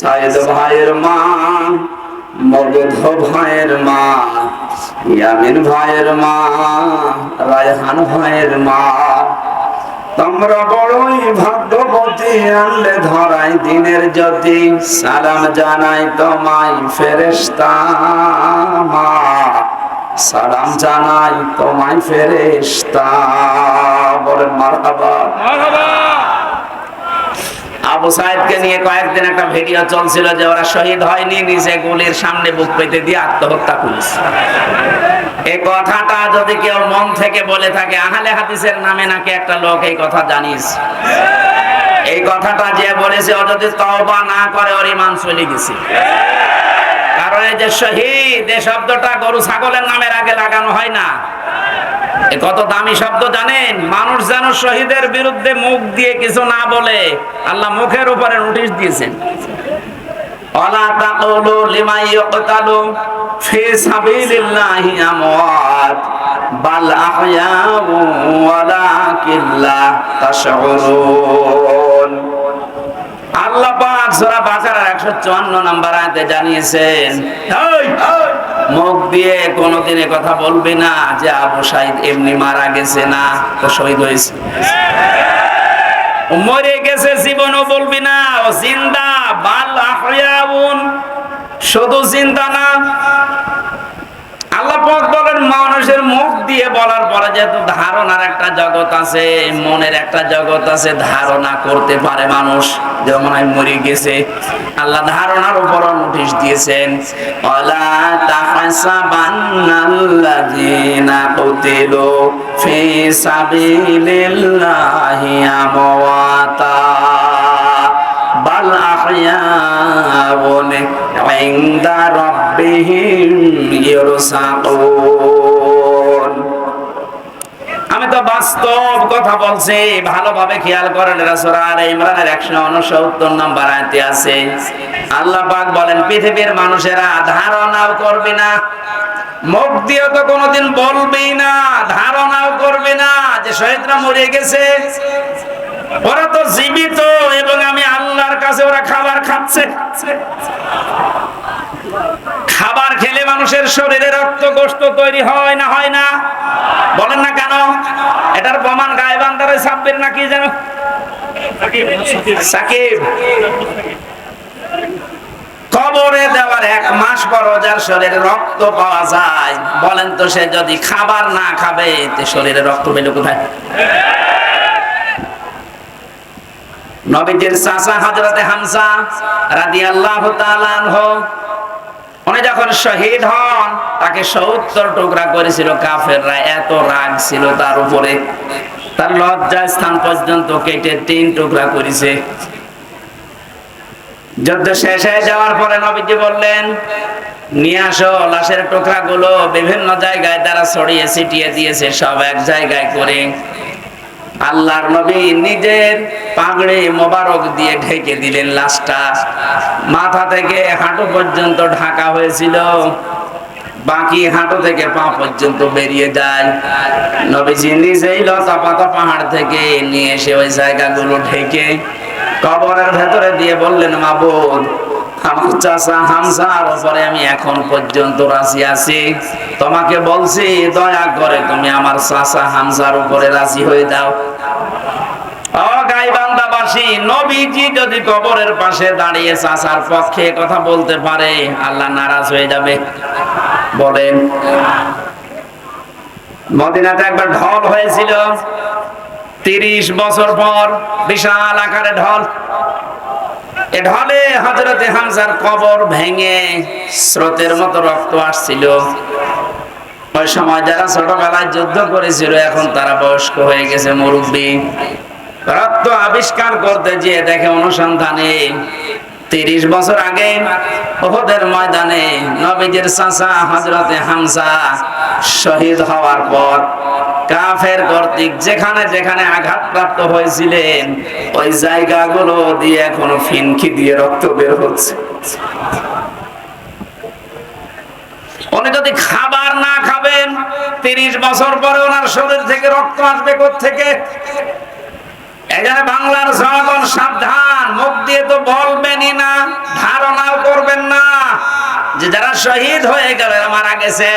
সাইদ ভাইয়ের মা, মগধ ভাইয়ের মা, ইয়ামিন ভাইয়ের মা, রায়হান ভাইয়ের মা। তোমরা বড়ই ভাগ্যবতী, আনলে ধরাই দিনের জ্যোতি। সালাম জানাই তোমায় ফেরেস্তা মা। সালাম জানাই তোমায় ফেরেস্তা বলেন মারহাবা। আবু সাহেবকে নিয়ে কয়েকদিন একটা ভিডিও চলছিল যে ওরা শহীদ হয়নি, নিজে গুলির সামনে বুক পেতে দিয়ে আত্মহত্যা করেছে। এই কথাটা যদি কেউ মন থেকে বলে থাকে, আহলে হাদিসের নামে নাকি একটা লোক এই কথা জানিস এই কথাটা যে বলেছে, ও যদি তওবা না করে, ওর ইমান চলে গেছে। কারণ এই যে শহীদ, এই শব্দটা গরু ছাগলের নামের আগে লাগানো হয় না। কত দামি শব্দ জানেন? মানুষ যেন শহীদের বিরুদ্ধে মুখ দিয়ে কিছু না বলে, আল্লাহ মুখের উপরে নোটিশ দিয়েছেন। অলা তাকুলু লিমান ইয়কতালু ফি সাবিলিল্লাহি আমওয়াত, বাল আহয়াউ ওয়ালাকিন লা তাশউরুন। আল্লাহ পাক সূরা বাকারার 154 নম্বর আয়াতে জানিয়েছেন মুখ দিয়ে কোনোদিন কথা বলবে না যে আবু সাইদ এমনি মারা গেছে না, তো শহীদ হয়েছে। মরে গেছে জীবনও বলবি না জিন্দা, বাল আহয়াউন। শুধু চিন্তা না মানুষের মুখ দিয়ে বলার পরে যেহেতু ধারণার একটা জগৎ আছে, মনের একটা জগৎ আছে, ধারণা করতে পারে মানুষ। যেমন হয় মরে গেছে, আল্লাহ ধারণার উপর নোটিশ দিয়েছেন, অলা তাহসাবান্নাল্লাযীনা কুতিলু ফি বাল বাস্তব কথা বলছি, ভালোভাবে খেয়াল করেন রাসূল ইমরানের 169 নম্বর আয়াতে আছে। আল্লাহ পাক বলেন, পৃথিবীর মানুষেরা ধারণাও করবে না, মুখ দিয়ে তো কোনোদিন বলবেই না, ধারণাও করবে না যে শহীদরা মরে গেছে। ওরা তো জীবিত এবং আমি আল্লাহর কাছে ওরা খাবার খাচ্ছে। খাবার খেলে মানুষের শরীরে রক্ত গোস্ত তৈরি হয় না হয় না? বলেন না কেন? এটার প্রমাণ গায়ে বান্দারে সাব্বির না কি যেন? সাকিব। কবরে দেওয়ার এক মাস পর যার শরীরে রক্ত পাওয়া যায়। বলেন তো সে যদি খাবার না খাবে শরীরে রক্ত পেল কোথায়? নবীজির চাচা হযরতে হামজা রাদিয়াল্লাহু তাআলা আনহু যখন শহীদ হন, তাকে সত্তর টুকরা করেছিল কাফেররা, এত রাগ ছিল তার উপরে। তার লজ্জা স্থান পর্যন্ত কেটে তিন টুকরা করেছে। যুদ্ধ শেষ হয়ে যাওয়ার পরে নবীজি বললেন, নিয়ে আসো, লাশের টুকরা গুলো বিভিন্ন জায়গায় তারা ছড়িয়ে ছিটিয়ে দিয়েছে, সব এক জায়গায় করে। আল্লাহর নবী নিজের পাগড়ি মোবারক দিয়ে ঢেকে দিলেন লাশটা। মাথা থেকে হাঁটু পর্যন্ত ঢাকা হয়েছিল। বাকি হাঁটু থেকে পা পর্যন্ত বেরিয়ে যায়। নবী নবীজি নিজেই লতা পাতা পাহাড় থেকে নিয়ে এসে ওই জায়গাগুলো ঢেকে কবরের ভেতরে দিয়ে বললেন, মাবুদ, আমার চাচা হামসার উপরে আমি এখন পর্যন্ত রাজি আছি। তোমাকে বলছি, দয়া করে তুমি আমার চাচা হামসার উপরে রাজি হয়ে যাও। ও গাইবান্দাবাসী নবীজি যদি কবরের পাশে দাঁড়িয়ে চাচার পক্ষে কথা বলতে পারে, আল্লাহ নারাজ হয়ে যাবে। বলেন। মদিনাতে একবার ঢল হয়েছিল। তিরিশ বছর পর বিশাল আকারে ঢল। এ ঢলে হজরতে হামজার কবর ভেঙে স্রোতের মতো রক্ত আসছিল। ওই সময় যারা ছোটবেলায় যুদ্ধ করেছিল, এখন তারা বয়স্ক হয়ে গেছে মুরব্বী। রক্ত আবিষ্কার করতে গিয়ে দেখে অনুসন্ধানে তিরিশ বছর আগে ওহদের ময়দানে নবীজির চাচা হজরতে হামসা শহীদ হওয়ার পর কাফের কর্তৃক যেখানে যেখানে আঘাতপ্রাপ্ত হয়েছিলেন, ওই জায়গাগুলো দিয়ে এখনও ফিনকি দিয়ে রক্ত বের হচ্ছে। উনি যদি খাবার না খাবেন, তিরিশ বছর পরে ওনার শরীর থেকে রক্ত আসবে থেকে এখানে বাংলার জনগণ সাবধান, মুখ দিয়ে তো বলবেনই না, ধারণাও করবেন না। যে যারা শহীদ হয়ে গেল মারা গেছে।